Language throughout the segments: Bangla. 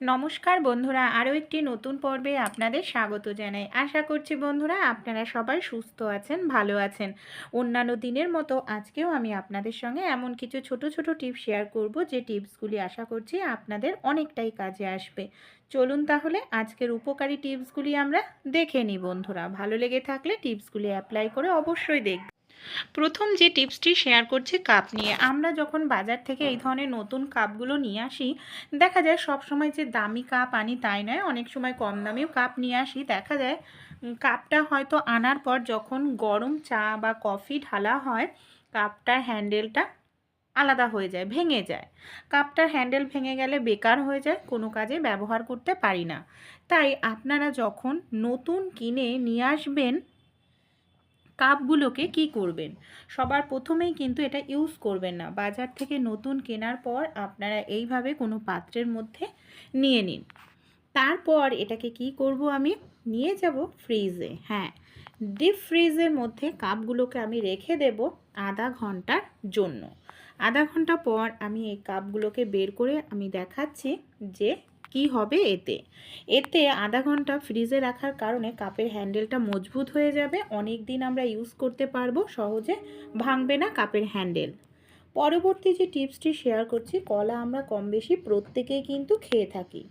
নমস্কার বন্ধুরা, আরও একটি নতুন পর্বে আপনাদের স্বাগত জানাই। আশা করছি বন্ধুরা, আপনারা সবাই সুস্থ আছেন, ভালো আছেন। অন্যান্য দিনের মতো আজকেও আমি আপনাদের সঙ্গে এমন কিছু ছোট ছোট টিপস শেয়ার করব, যে টিপসগুলি আশা করছি আপনাদের অনেকটাই কাজে আসবে। চলুন তাহলে আজকের উপকারী টিপসগুলি আমরা দেখে নিই বন্ধুরা। ভালো লেগে থাকলে টিপসগুলি অ্যাপ্লাই করে অবশ্যই দেখব প্রথম যে টিপসটি শেয়ার করছি কাপ নিয়ে, আমরা যখন বাজার থেকে এই ধরনের নতুন কাপগুলো নিয়ে আসি, দেখা যায় সব সময় যে দামি কাপ আনি তাই নয়, অনেক সময় কম দামিও কাপ নিয়ে আসি। দেখা যায় কাপটা হয়তো আনার পর যখন গরম চা বা কফি ঢালা হয়, কাপটার হ্যান্ডেলটা আলাদা হয়ে যায়, ভেঙে যায়। কাপটার হ্যান্ডেল ভেঙে গেলে বেকার হয়ে যায়, কোনো কাজে ব্যবহার করতে পারি না। তাই আপনারা যখন নতুন কিনে নিয়ে আসবেন কাপগুলোকে কি করবেন? সবার প্রথমেই কিন্তু এটা ইউজ করবেন না। বাজার থেকে নতুন কেনার পর আপনারা এইভাবে কোনো পাত্রের মধ্যে নিয়ে নিন। তারপর এটাকে কি করব আমি? নিয়ে যাব ফ্রিজে হ্যাঁ ডিপ ফ্রিজের মধ্যে কাপগুলোকে আমি রেখে দেব আধা ঘণ্টার জন্য। আধা ঘণ্টা পর আমি এই কাপগুলোকে বের করে আমি দেখাচ্ছি যে কি হবে এতে? এতে আধা ঘণ্টা ফ্রিজে রাখার কারণে কাপের হ্যান্ডেলটা মজবুত হয়ে যাবে, অনেক দিন আমরা ইউজ করতে পারব, সহজে ভাঙবে না কাপের হ্যান্ডেল। পরবর্তী যে টিপসটি শেয়ার করছি, কলা আমরা কম বেশি প্রত্যেকেই কিন্তু খেয়ে থাকি।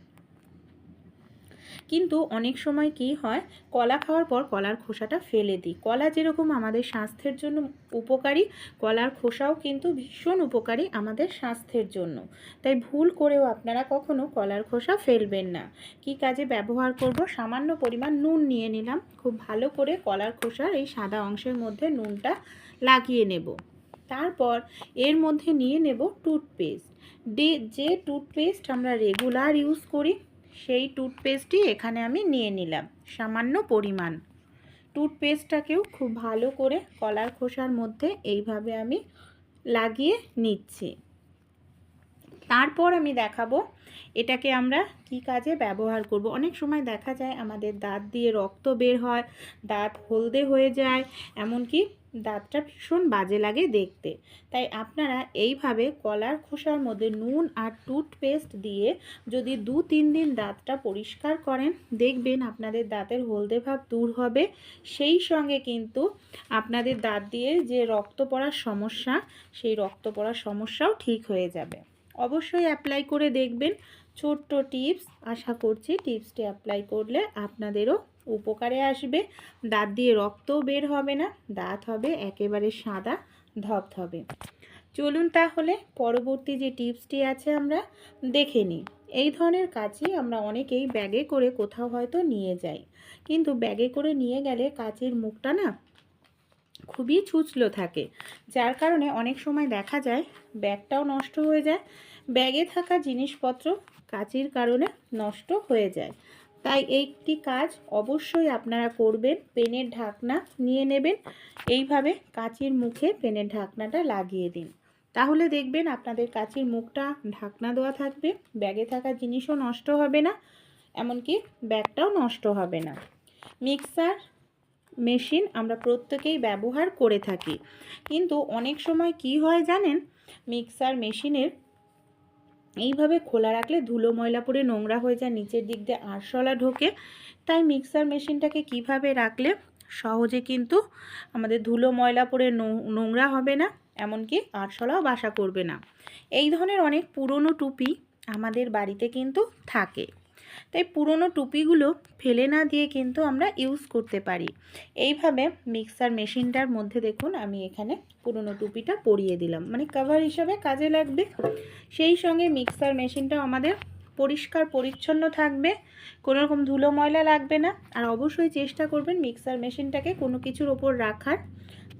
কিন্তু অনেক সময় কি হয়, কলা খাওয়ার পর কলার খোসাটা ফেলে দিই। কলা যেরকম আমাদের স্বাস্থ্যের জন্য উপকারী, কলার খোসাও কিন্তু ভীষণ উপকারী আমাদের স্বাস্থ্যের জন্য। তাই ভুল করেও আপনারা কখনো কলার খোসা ফেলবেন না। কি কাজে ব্যবহার করব? সামান্য পরিমাণ নুন নিয়ে নিলাম। খুব ভালো করে কলার খোসার এই সাদা অংশের মধ্যে নুনটা লাগিয়ে নেব। তারপর এর মধ্যে নিয়ে নেব টুথপেস্ট। ডে যে টুথপেস্ট আমরা রেগুলার ইউজ করি সেই টুথপেস্টটি এখানে আমি নিয়ে নিলাম, সামান্য পরিমাণ। টুথপেস্টটাকেও খুব ভালো করে কলার খোসার মধ্যে এইভাবে আমি লাগিয়ে নিচ্ছি। তারপর আমি দেখাবো এটাকে আমরা কি কাজে ব্যবহার করব। অনেক সময় দেখা যায় আমাদের দাঁত দিয়ে রক্ত বের হয়, দাঁত হলদে হয়ে যায়, এমনকি দাঁতটা ভীষণ বাজে লাগে দেখতে। তাই আপনারা এইভাবে কলার খোসার মধ্যে নুন আর টুথপেস্ট দিয়ে যদি দু তিন দিন দাঁতটা পরিষ্কার করেন, দেখবেন আপনাদের দাঁতের হলদে ভাব দূর হবে। সেই সঙ্গে কিন্তু আপনাদের দাঁত দিয়ে যে রক্ত পড়ার সমস্যা, সেই রক্ত পড়ার সমস্যাও ঠিক হয়ে যাবে। অবশ্যই অ্যাপ্লাই করে দেখবেন। ছোট্ট টিপস আশা করছি টিপসটি অ্যাপ্লাই করলে আপনাদেরও উপকারে আসবে। দাঁত দিয়ে রক্তও বের হবে না, দাঁত হবে একেবারে সাদা, ধবধবে। চলুন তাহলে পরবর্তী যে টিপসটি আছে আমরা দেখে নিই। এই ধরনের কাঁচি আমরা অনেকেই ব্যাগে করে কোথাও হয়তো নিয়ে যাই। কিন্তু ব্যাগে করে নিয়ে গেলে কাঁচির মুখটা না খুবই ছুচলো থাকে। যার কারণে অনেক সময় দেখা যায় ব্যাগটাও নষ্ট হয়ে যায়। ব্যাগে থাকা জিনিসপত্র কাচির কারণে নষ্ট হয়ে যায়। তাই একটি কাজ অবশ্যই আপনারা করবেন, পেনের ঢাকনা নিয়ে নেবেন। এইভাবে কাচির মুখে পেনের ঢাকনাটা লাগিয়ে দিন। তাহলে দেখবেন আপনাদের কাচির মুখটা ঢাকনা দেওয়া থাকবে, ব্যাগে থাকা জিনিসও নষ্ট হবে না, এমনকি ব্যাগটাও নষ্ট হবে না। মিক্সার মেশিন আমরা প্রত্যেকেই ব্যবহার করে থাকি। কিন্তু অনেক সময় কি হয় জানেন? মিক্সার মেশিনের এইভাবে খোলা রাখলে ধুলো ময়লা পরে নোংরা হয়ে যায়, নিচের দিক দিয়ে আরশলা ঢোকে। তাই মিক্সার মেশিনটাকে কীভাবে রাখলে সহজে কিন্তু আমাদের ধুলো ময়লা পরে নোংরা হবে না, এমনকি আরশলাও বাসা করবে না। এই ধরনের অনেক পুরনো টুপি আমাদের বাড়িতে কিন্তু থাকে। তাই পুরনো টুপিগুলো ফেলে না দিয়ে কিন্তু আমরা ইউজ করতে পারি। এইভাবে মিক্সার মেশিনটার মধ্যে দেখুন আমি এখানে পুরনো টুপিটা পরিয়ে দিলাম। মানে কভার হিসাবে কাজে লাগবে। সেই সঙ্গে মিক্সার মেশিনটাও আমাদের পরিষ্কার পরিচ্ছন্ন থাকবে। কোনো রকম ধুলো ময়লা লাগবে না। আর অবশ্যই চেষ্টা করবেন মিক্সার মেশিনটাকে কোনো কিছুর ওপর রাখার।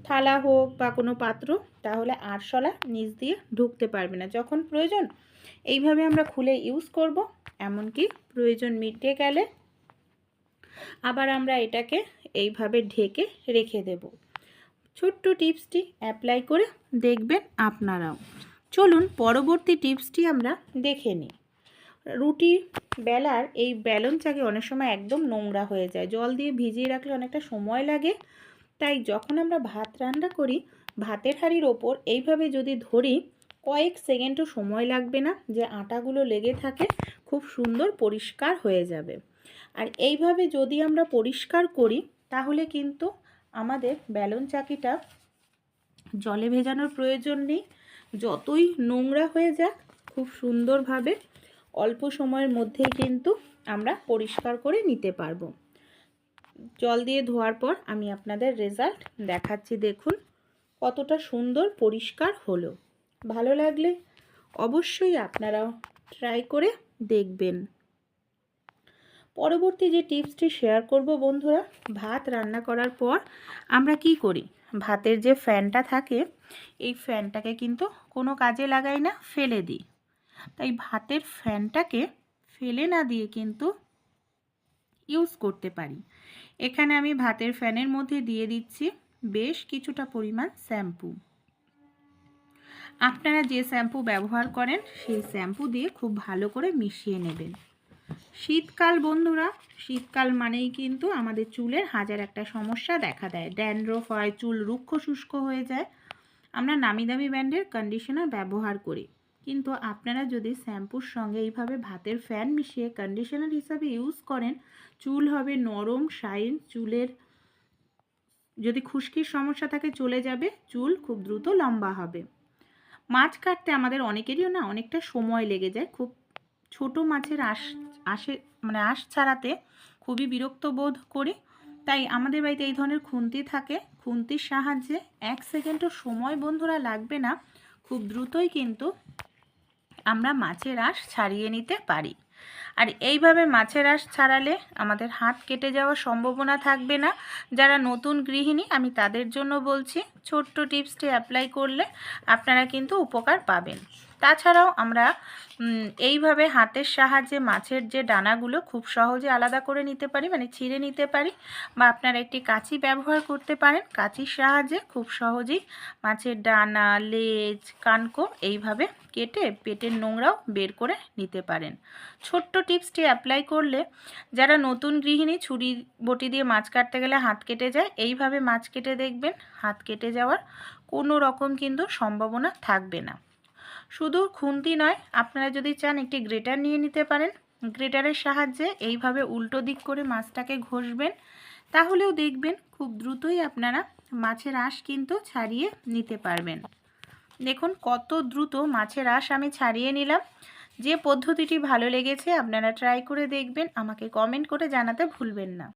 থালা হোক বা কোনো পাত্র, তাহলে আরশলা নিচ দিয়ে ঢুকতে পারবে না। যখন প্রয়োজন, এইভাবে আমরা খুলে ইউজ করব, এমনকি প্রয়োজন মিটে গেলে আবার আমরা এটাকে এইভাবে ঢেকে রেখে দেব। ছোট্ট টিপসটি অ্যাপ্লাই করে দেখবেন আপনারাও। চলুন, পরবর্তী টিপসটি আমরা দেখে নিই। রুটি বেলার এই বেলন চাকে অনেক সময় একদম নোংরা হয়ে যায়। জল দিয়ে ভিজিয়ে রাখলে অনেকটা সময় লাগে। তাই যখন আমরা ভাত রান্না করি, ভাতের হাঁড়ির ওপর এইভাবে যদি ধরি, কয়েক সেকেন্ডও সময় লাগবে না যে আটাগুলো লেগে থাকে, খুব সুন্দর পরিষ্কার হয়ে যাবে। আর এইভাবে যদি আমরা পরিষ্কার করি, তাহলে কিন্তু আমাদের ব্যালন চাকিটা জলে ভেজানোর প্রয়োজন নেই। যতই নোংরা হয়ে যাক, খুব সুন্দরভাবে অল্প সময়ের মধ্যেই কিন্তু আমরা পরিষ্কার করে নিতে পারব। জল দিয়ে ধোয়ার পর আমি আপনাদের রেজাল্ট দেখাচ্ছি। দেখুন, কতটা সুন্দর পরিষ্কার হলো। ভালো লাগলে অবশ্যই আপনারাও ট্রাই করে দেখবেন। পরবর্তী যে টিপসটি শেয়ার করব বন্ধুরা, ভাত রান্না করার পর আমরা কি করি? ভাতের যে ফ্যানটা থাকে, এই ফ্যানটাকে কিন্তু কোনো কাজে লাগাই না, ফেলে দিই। তাই ভাতের ফ্যানটাকে ফেলে না দিয়ে কিন্তু ইউজ করতে পারি। এখানে আমি ভাতের ফ্যানের মধ্যে দিয়ে দিচ্ছি বেশ কিছুটা পরিমাণ শ্যাম্পু। আপনারা যে শ্যাম্পু ব্যবহার করেন, সেই শ্যাম্পু দিয়ে খুব ভালো করে মিশিয়ে নেবেন। শীতকাল বন্ধুরা, শীতকাল মানেই কিন্তু আমাদের চুলের হাজার একটা সমস্যা দেখা দেয়। ড্যান্ড্রফ হয়, চুল রুক্ষ শুষ্ক হয়ে যায়। আমরা নামি দামি ব্র্যান্ডের কন্ডিশনার ব্যবহার করি। কিন্তু আপনারা যদি শ্যাম্পুর সঙ্গে এইভাবে ভাতের ফ্যান মিশিয়ে কন্ডিশনার হিসাবে ইউজ করেন, চুল হবে নরম শাইন চুলের যদি খুশকির সমস্যা থাকে চলে যাবে, চুল খুব দ্রুত লম্বা হবে। মাছ কাটতে আমাদের অনেকেরই না অনেকটা সময় লেগে যায়। খুব ছোট মাছের আশ আশে মানে আশ ছাড়াতে খুবই বিরক্ত বোধ করি। তাই আমাদের বাড়িতে এই ধরনের খুন্তি থাকে। খুন্তির সাহায্যে এক সেকেন্ডও সময় বন্ধুরা লাগবে না। খুব দ্রুতই কিন্তু আমরা মাছের আঁশ ছাড়িয়ে নিতে পারি। আর এইভাবে মাছের আঁশ ছাড়ালে আমাদের হাত কেটে যাওয়ার সম্ভাবনা থাকবে না। যারা নতুন গৃহিণী, আমি তাদের জন্য বলছি, ছোট্ট টিপসটি অ্যাপ্লাই করলে আপনারা কিন্তু উপকার পাবেন। তাছাড়াও আমরা এইভাবে হাতের সাহায্যে মাছের যে ডানাগুলো খুব সহজে আলাদা করে নিতে পারি মানে ছিঁড়ে নিতে পারি বা আপনারা একটি কাঁচি ব্যবহার করতে পারেন। কাঁচির সাহায্যে খুব সহজেই মাছের ডানা, লেজ কানকো এইভাবে কেটে পেটের নোংরাও বের করে নিতে পারেন। ছোট্ট টিপসটি অ্যাপ্লাই করলে যারা নতুন গৃহিণী ছুরি, বটি দিয়ে মাছ কাটতে গেলে হাত কেটে যায়, এইভাবে মাছ কেটে দেখবেন, হাত কেটে যাওয়ার কোনো রকম কিন্তু সম্ভাবনা থাকবে না। শুধু খুন্তি নয়, আপনারা যদি চান একটি গ্রেটার নিয়ে নিতে পারেন। গ্রেটারের সাহায্যে এইভাবে উল্টো দিক করে মাছটাকে ঘষবেন। তাহলেও দেখবেন খুব দ্রুতই আপনারা মাছের আঁশ কিন্তু ছাড়িয়ে নিতে পারবেন। দেখুন কত দ্রুত মাছের আঁশ আমি ছাড়িয়ে নিলাম। যে পদ্ধতিটি ভালো লেগেছে আপনারা ট্রাই করে দেখবেন। আমাকে কমেন্ট করে জানাতে ভুলবেন না।